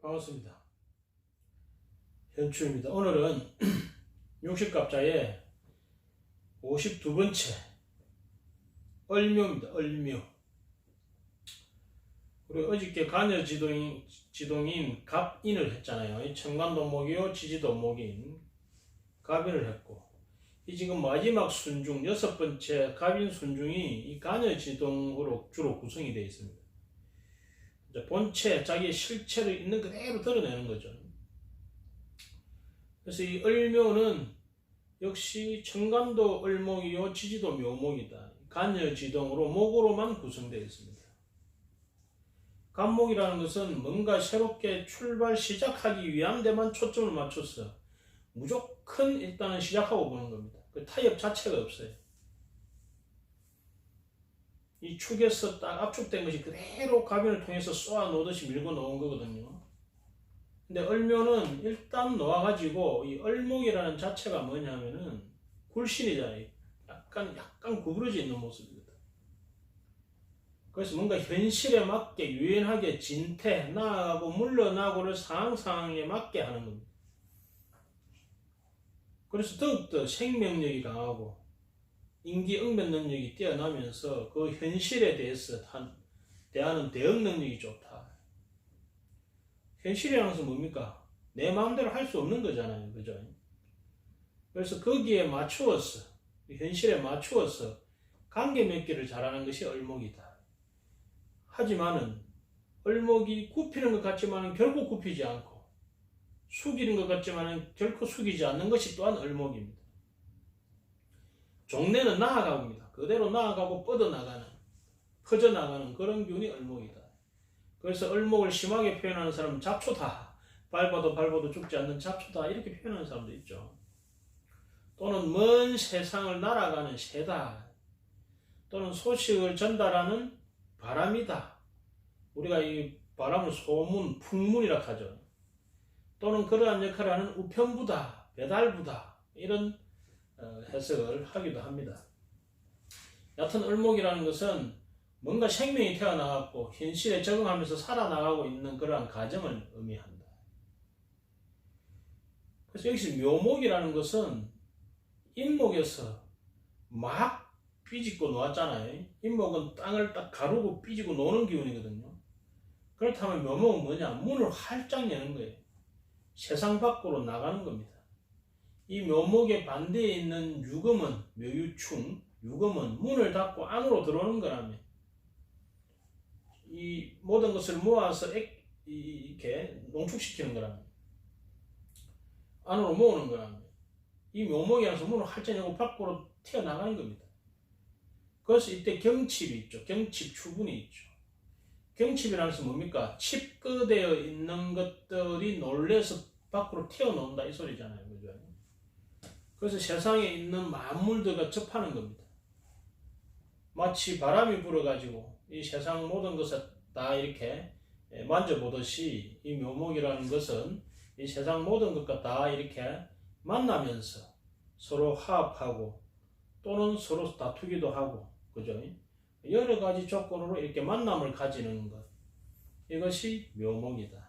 반갑습니다. 현추입니다. 오늘은 60갑자의 52번째 얼묘입니다. 얼묘. 우리 어저께 간여 지동인, 지동인 갑인을 했잖아요. 이 청간도 목이요, 지지도 목인 갑인을 했고 이 지금 마지막 순중 여섯 번째 갑인 순중이 이 간여 지동으로 주로 구성이 되어 있습니다. 본체, 자기의 실체를 있는 그대로 드러내는 거죠. 그래서 이 을묘는 역시 청간도 을목이요, 지지도 묘목이다. 간여지동으로 목으로만 구성되어 있습니다. 간목이라는 것은 뭔가 새롭게 출발 시작하기 위한 데만 초점을 맞춰서 무조건 일단은 시작하고 보는 겁니다. 그 타협 자체가 없어요. 이 축에서 딱 압축된 것이 그대로 가변을 통해서 쏘아 놓듯이 밀고 놓은 거거든요. 근데 얼묘는 일단 놓아가지고 이 얼목이라는 자체가 뭐냐면은 굴신이잖아요. 약간 약간 구부러져 있는 모습이거든. 그래서 뭔가 현실에 맞게 유연하게 진퇴 나아가고 물러나고를 상황 상황에 맞게 하는 겁니다. 그래서 더욱더 생명력이 강하고 인기응변 능력이 뛰어나면서 그 현실에 대해서 한, 대하는 대응 능력이 좋다. 현실이라는 것은 뭡니까? 내 마음대로 할 수 없는 거잖아요. 그죠? 그래서 거기에 맞추어서, 현실에 맞추어서 관계 맺기를 잘하는 것이 얼목이다. 하지만은, 얼목이 굽히는 것 같지만은 결코 굽히지 않고, 숙이는 것 같지만은 결코 숙이지 않는 것이 또한 얼목입니다. 종래는 나아갑니다. 그대로 나아가고 뻗어나가는, 퍼져나가는 그런 균이 얼목이다. 그래서 얼목을 심하게 표현하는 사람은 잡초다. 밟아도 밟아도 죽지 않는 잡초다. 이렇게 표현하는 사람도 있죠. 또는 먼 세상을 날아가는 새다. 또는 소식을 전달하는 바람이다. 우리가 이 바람을 소문, 풍문이라 하죠. 또는 그러한 역할을 하는 우편부다, 배달부다. 이런 어, 해석을 하기도 합니다. 여튼 을목이라는 것은 뭔가 생명이 태어나갖고 현실에 적응하면서 살아나가고 있는 그러한 과정을 의미한다. 그래서 여기서 묘목이라는 것은 인목에서 막 삐집고 놓았잖아요. 인목은 땅을 딱 가르고 삐지고 노는 기운이거든요. 그렇다면 묘목은 뭐냐? 문을 활짝 여는 거예요. 세상 밖으로 나가는 겁니다. 이 묘목의 반대에 있는 유금은 묘유충, 유금은 문을 닫고 안으로 들어오는 거라며. 이 모든 것을 모아서 액, 이- 이렇게 농축시키는 거라며. 안으로 모으는 거라며. 이 묘목이라서 문을 활짝 열고 밖으로 튀어나가는 겁니다. 그래서 이때 경칩이 있죠. 경칩 추분이 있죠. 경칩이라는 것은 뭡니까? 칩거되어 있는 것들이 놀래서 밖으로 튀어나온다 이 소리잖아요. 그죠? 그래서 세상에 있는 만물들과 접하는 겁니다. 마치 바람이 불어가지고 이 세상 모든 것을 다 이렇게 만져보듯이 이 묘목이라는 것은 이 세상 모든 것과 다 이렇게 만나면서 서로 화합하고 또는 서로 다투기도 하고 그죠? 여러 가지 조건으로 이렇게 만남을 가지는 것 이것이 묘목이다.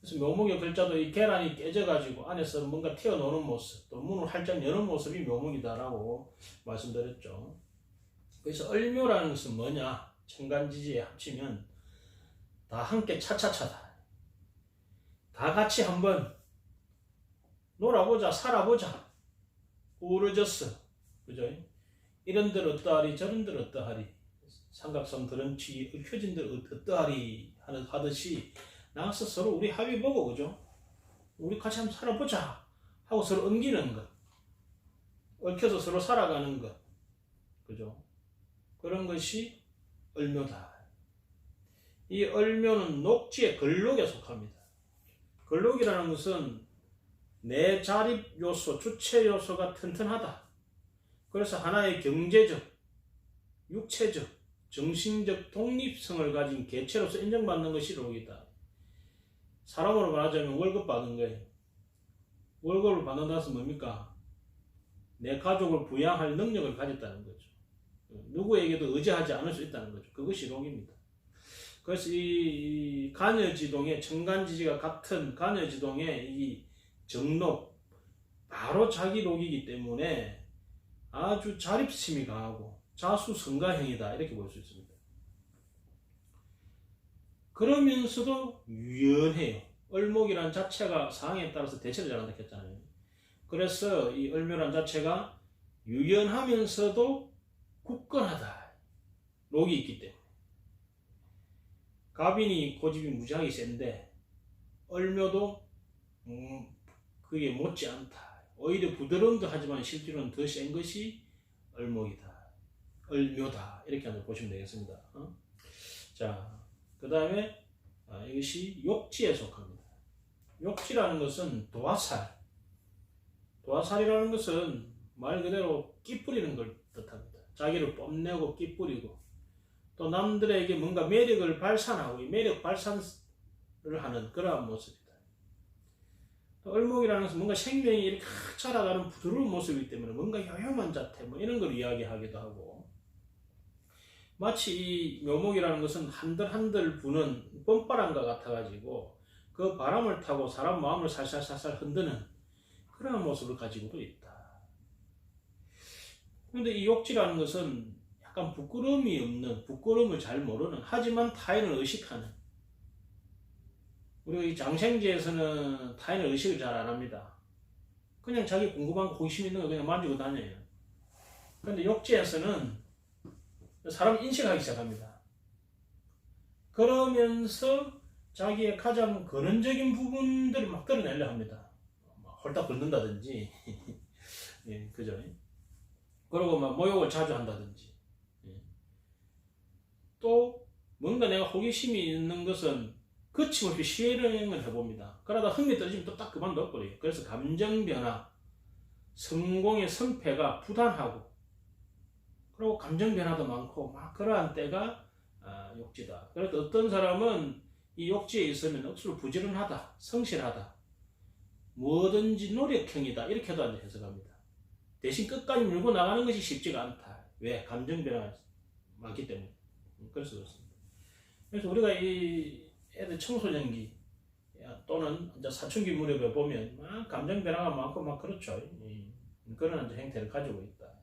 그래서 묘목의 글자도 이 계란이 깨져가지고 안에서 뭔가 튀어나오는 모습, 또 문을 활짝 여는 모습이 묘목이다라고 말씀드렸죠. 그래서 얼묘라는 것은 뭐냐? 천간지지에 합치면 다 함께 차차차다. 다 같이 한번 놀아보자, 살아보자. 우러졌어. 그죠? 이런들 어떠하리, 저런들 어떠하리. 삼각성 드럼치기, 얽혀진들 어떠하리 하는 하듯이 나가서 서로 우리 합의 보고 그죠? 우리 같이 한번 살아보자 하고 서로 옮기는 것. 얽혀서 서로 살아가는 것. 그죠? 그런 것이 얼묘다. 이 얼묘는 녹지의 걸록에 속합니다. 걸록이라는 것은 내 자립 요소, 주체 요소가 튼튼하다. 그래서 하나의 경제적, 육체적, 정신적 독립성을 가진 개체로서 인정받는 것이 록이다 사람으로 말하자면 월급 받는 거예요. 월급을 받는다는 것은 뭡니까? 내 가족을 부양할 능력을 가졌다는 거죠. 누구에게도 의지하지 않을 수 있다는 거죠. 그것이 록입니다. 그래서 이, 이 간여지동의 청간지지가 같은 간여지동의 이 정록 바로 자기 록이기 때문에 아주 자립심이 강하고 자수성가형이다 이렇게 볼 수 있습니다. 그러면서도 유연해요. 을목이란 자체가 상황에 따라서 대체를 잘한다 했잖아요. 그래서 이 을묘란 자체가 유연하면서도 굳건하다. 록이 있기 때문에. 갑인이 고집이 무지하게 센데 을묘도 음, 그게 못지않다. 오히려 부드러움도 하지만 실제로는 더 센 것이 을목이다. 을묘다. 이렇게 한번 보시면 되겠습니다. 어? 자, 그 다음에 아, 이것이 욕지에 속합니다. 욕지라는 것은 도화살. 도화살이라는 것은 말 그대로 끼 뿌리는 걸 뜻합니다. 자기를 뽐내고 끼 뿌리고 또 남들에게 뭔가 매력을 발산하고 이 매력 발산을 하는 그러한 모습이다. 또 을목이라는 것은 뭔가 생명이 이렇게 확 자라가는 부드러운 모습이기 때문에 뭔가 요염한 자태 뭐 이런 걸 이야기하기도 하고 마치 이 묘목이라는 것은 한들한들 부는 뻔바람과 같아가지고 그 바람을 타고 사람 마음을 살살살살 흔드는 그러한 모습을 가지고도 있다. 그런데 이 욕지라는 것은 약간 부끄러움이 없는, 부끄러움을 잘 모르는, 하지만 타인을 의식하는. 우리가 이 장생지에서는 타인을 의식을 잘 안 합니다. 그냥 자기 궁금한 호기심 있는 거 그냥 만지고 다녀요. 그런데 욕지에서는 사람 인식하기 시작합니다. 그러면서 자기의 가장 근원적인 부분들을 막 드러내려 합니다. 막 홀딱 긁는다든지, 예, 그죠? 그리고 막 모욕을 자주 한다든지. 예. 또 뭔가 내가 호기심이 있는 것은 거침없이 실행을 해봅니다. 그러다 흥미 떨어지면 또 딱 그만 둬버려요. 그래서 감정 변화, 성공의 성패가 부단하고, 그리고 감정 변화도 많고, 막 그러한 때가 아, 욕지다. 그래서 어떤 사람은 이 욕지에 있으면 억수로 부지런하다, 성실하다, 뭐든지 노력형이다. 이렇게도 해석합니다. 대신 끝까지 물고 나가는 것이 쉽지가 않다. 왜? 감정 변화가 많기 때문에. 그래서 그렇습니다. 그래서 우리가 이 애들 청소년기 또는 이제 사춘기 무렵에 보면 막 감정 변화가 많고 막 그렇죠. 그런 행태를 가지고 있다.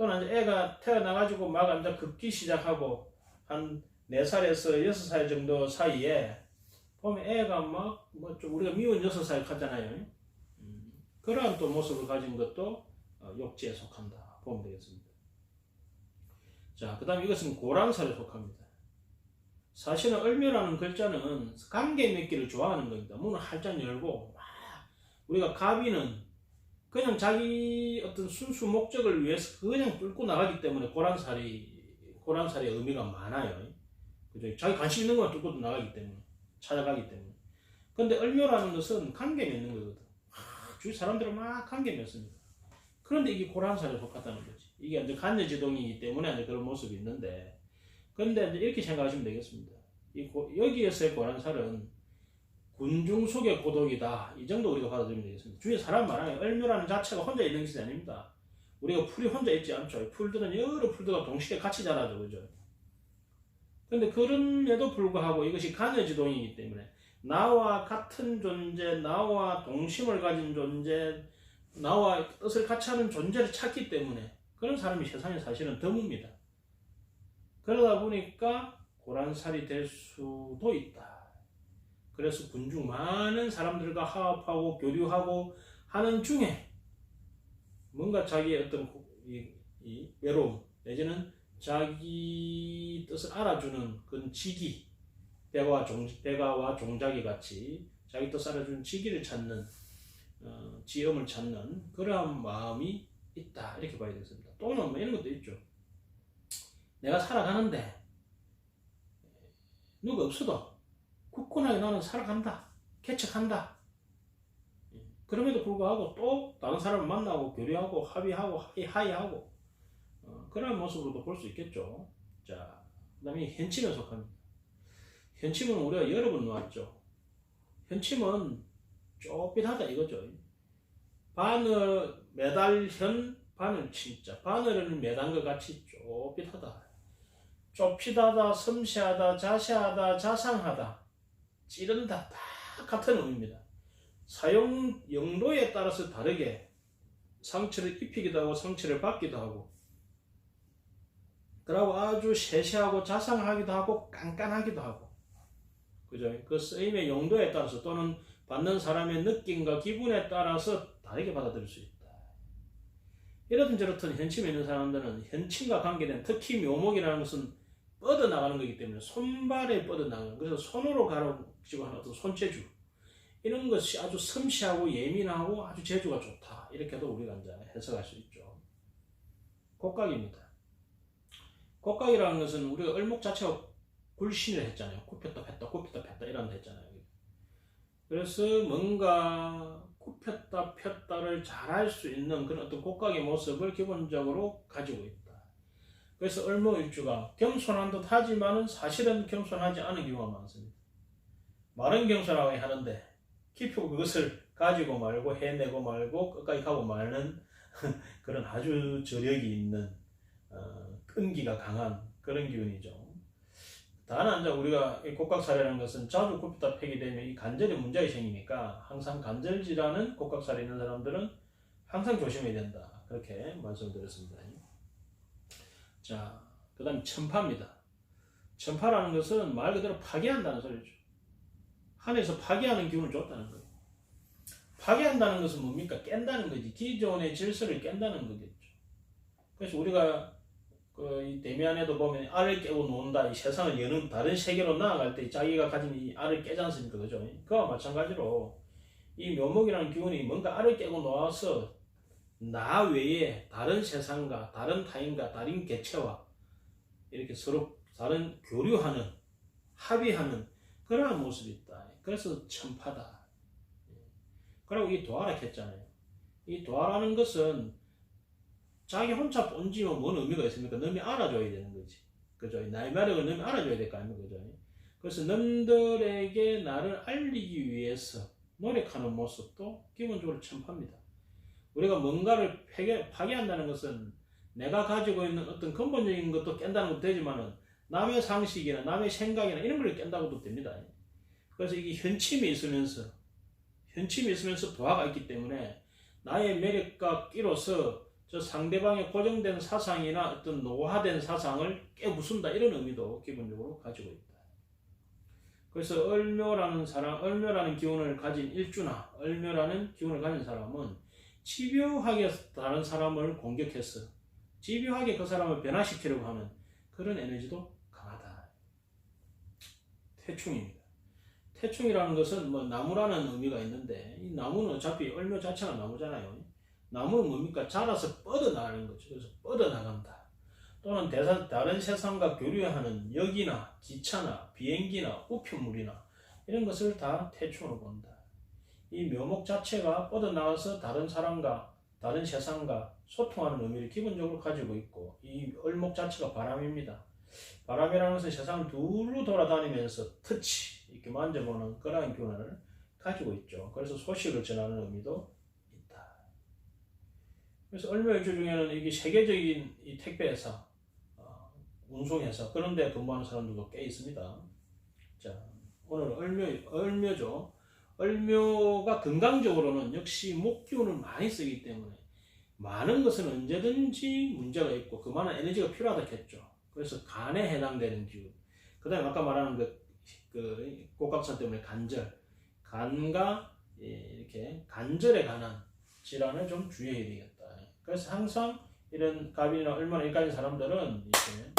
또는 애가 태어나가지고 막 이제 걷기 시작하고 한 4살에서 6살 정도 사이에 보면 애가 막 뭐 좀 우리가 미운 6살 하잖아요. 그러한 또 모습을 가진 것도 어, 욕지에 속한다. 보면 되겠습니다. 자, 그 다음 이것은 고란살에 속합니다. 사실은 을묘라는 글자는 관계 맺기를 좋아하는 겁니다. 문을 활짝 열고 막 우리가 가비는 그냥 자기 어떤 순수 목적을 위해서 그냥 뚫고 나가기 때문에 고란살이 고란살의 의미가 많아요. 그죠? 자기 관심 있는 것만 뚫고 나가기 때문에 찾아가기 때문에. 근데 을묘라는 것은 관계 맺는 거거든. 아, 주위 사람들은 막 관계 맺습니다. 그런데 이게 고란살에 속하다는 거지. 이게 이제 간여지동이기 때문에 이제 그런 모습이 있는데, 근데 이제 이렇게 생각하시면 되겠습니다. 이 고, 여기에서의 고란살은 군중 속의 고독이다. 이 정도 우리가 받아들이면 되겠습니다. 주위에 사람 많아요. 을묘라는 자체가 혼자 있는 것이 아닙니다. 우리가 풀이 혼자 있지 않죠. 풀들은 여러 풀들과 동시에 같이 자라죠. 그죠? 근데 그럼에도 불구하고 이것이 간여지동이기 때문에 나와 같은 존재, 나와 동심을 가진 존재, 나와 뜻을 같이 하는 존재를 찾기 때문에 그런 사람이 세상에 사실은 드뭅니다. 그러다 보니까 고란살이 될 수도 있다. 그래서 군중 많은 사람들과 화합하고 교류하고 하는 중에 뭔가 자기의 어떤 이, 이 외로움 내지는 자기 뜻을 알아주는 그런 지기 배가와 종 배가와 종자기 같이 자기 뜻을 알아주는 지기를 찾는 어, 지음을 찾는 그러한 마음이 있다 이렇게 봐야 되겠습니다. 또는 뭐 이런 것도 있죠. 내가 살아가는데 누가 없어도 굳건하게 나는 살아간다, 개척한다. 그럼에도 불구하고 또 다른 사람을 만나고 교류하고 합의하고 하이하고 어, 그런 모습으로도 볼 수 있겠죠. 자, 그 다음에 현침에 속합니다. 현침은 우리가 여러 번 놓았죠. 현침은 좁빗하다 이거죠. 바늘 매달 현 바늘 진짜 바늘을 매단 것 같이 좁빗하다. 좁히다다, 섬세하다, 자세하다, 자상하다, 찌른다 다 같은 의미입니다. 사용 용도에 따라서 다르게 상처를 입히기도 하고 상처를 받기도 하고 그리고 아주 세세하고 자상하기도 하고 깐깐하기도 하고 그죠? 그 쓰임의 용도에 따라서 또는 받는 사람의 느낌과 기분에 따라서 다르게 받아들일 수 있다. 이렇든 저렇든 현침에 있는 사람들은 현침과 관계된 특히 묘목이라는 것은 뻗어나가는 거기 때문에 손발에 뻗어나가는 그래서 손으로 가로지고 하는 어떤 손재주. 이런 것이 아주 섬세하고 예민하고 아주 재주가 좋다. 이렇게도 우리가 이제 해석할 수 있죠. 곡각입니다. 곡각이라는 것은 우리가 을목 자체가 굴신을 했잖아요. 굽혔다 폈다 굽혔다 폈다 이런 데 했잖아요. 그래서 뭔가 굽혔다 폈다를 잘할 수 있는 그런 어떤 곡각의 모습을 기본적으로 가지고 있다 그래서 을목일주가 겸손한 듯 하지만은 사실은 겸손하지 않은 경우가 많습니다. 말은 겸손하게 하는데 깊이 그것을 가지고 말고 해내고 말고 끝까지 가고 말는 그런 아주 저력이 있는 어, 끈기가 강한 그런 기운이죠. 다만 이제 우리가 이 곡각살이라는 것은 자주 굽다 펴게 되면 이 관절에 문제가 생기니까 항상 관절 질환은 곡각살이 있는 사람들은 항상 조심해야 된다. 그렇게 말씀드렸습니다. 자, 그 다음에 천파입니다. 천파라는 것은 말 그대로 파괴한다는 소리죠. 하늘에서 파괴하는 기운을 줬다는 거예요. 파괴한다는 것은 뭡니까? 깬다는 거지. 기존의 질서를 깬다는 거겠죠. 그래서 우리가 그이 대면에도 보면 알을 깨고 논다. 이 세상을 여는 다른 세계로 나아갈 때 자기가 가진 이 알을 깨지 않습니까? 그죠? 그와 마찬가지로 이 묘목이라는 기운이 뭔가 알을 깨고 놓아서 나 외에 다른 세상과 다른 타인과 다른 개체와 이렇게 서로 다른 교류하는 합의하는 그러한 모습이 있다. 그래서 천파다. 그리고 이 도화라 했잖아요. 이 도화라는 것은 자기 혼자 본지면 뭔 의미가 있습니까? 남이 알아줘야 되는 거지. 그죠? 나의 매력을 남이 알아줘야 될 거 아닙니까? 그죠? 그래서 남들에게 나를 알리기 위해서 노력하는 모습도 기본적으로 천파입니다. 우리가 뭔가를 폐괴, 파괴 한다는 것은 내가 가지고 있는 어떤 근본적인 것도 깬다는 것도 되지만은 남의 상식이나 남의 생각이나 이런 걸 깬다고도 됩니다. 그래서 이게 현침이 있으면서 현침이 있으면서 도화가 있기 때문에 나의 매력과 끼로서 저 상대방의 고정된 사상이나 어떤 노화된 사상을 깨부순다 이런 의미도 기본적으로 가지고 있다. 그래서 얼묘라는 사람, 얼묘라는 기운을 가진 일주나 얼묘라는 기운을 가진 사람은 집요하게 다른 사람을 공격해서 집요하게 그 사람을 변화시키려고 하는 그런 에너지도 강하다. 태충입니다. 태충이라는 것은 뭐 나무라는 의미가 있는데 이 나무는 어차피 얼묘 자체가 나무잖아요. 나무는 뭡니까? 자라서 뻗어나가는 거죠. 그래서 뻗어나간다. 또는 대사, 다른 세상과 교류하는 역이나 기차나 비행기나 우편물이나 이런 것을 다 태충으로 본다. 이 묘목 자체가 뻗어나와서 다른 사람과 다른 세상과 소통하는 의미를 기본적으로 가지고 있고 이 얼목 자체가 바람입니다. 바람이라는 것은 세상을 둘로 돌아다니면서 터치 이렇게 만져보는 그러한 기운을 가지고 있죠. 그래서 소식을 전하는 의미도 있다. 그래서 얼묘일주 중에는 이게 세계적인 이 택배회사, 어, 운송회사 그런 데 근무하는 사람들도 꽤 있습니다. 자, 오늘 얼묘, 얼묘죠. 얼묘가 건강적으로는 역시 목기운을 많이 쓰기 때문에 많은 것은 언제든지 문제가 있고 그만한 에너지가 필요하다 했죠. 그래서 간에 해당되는 기운. 그 다음에 아까 말하는 그, 그 곡각선 때문에 간절. 간과 예, 이렇게 간절에 관한 질환을 좀 주의해야 되겠다. 그래서 항상 이런 갑이나 얼마나 일가진 사람들은 이렇게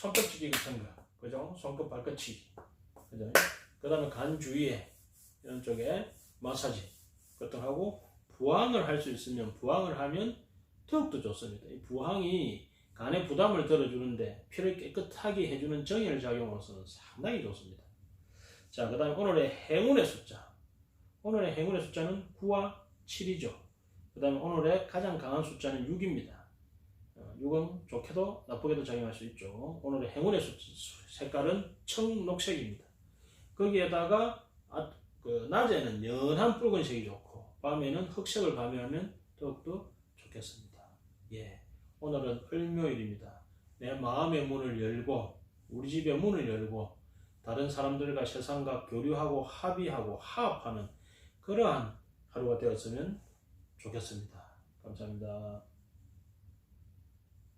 손뼉치기 같은 거. 그죠? 손끝 발끝치기. 그죠? 그 다음에 간 주위에 이런 쪽에 마사지 같은 하고 부항을 할 수 있으면 부항을 하면 더욱더 좋습니다. 이 부항이 간의 부담을 덜어주는데 피를 깨끗하게 해주는 정열 작용으로서는 상당히 좋습니다. 자, 그 다음에 오늘의 행운의 숫자. 오늘의 행운의 숫자는 9와 7이죠. 그 다음에 오늘의 가장 강한 숫자는 6입니다. 6은 좋게도 나쁘게도 작용할 수 있죠. 오늘의 행운의 숫자, 색깔은 청록색입니다. 거기에다가 아, 그 낮에는 연한 붉은색이 좋고 밤에는 흑색을 가미하면 더욱더 좋겠습니다. 예, 오늘은 을묘일입니다. 내 마음의 문을 열고 우리 집의 문을 열고 다른 사람들과 세상과 교류하고 합의하고 화합하는 그러한 하루가 되었으면 좋겠습니다. 감사합니다.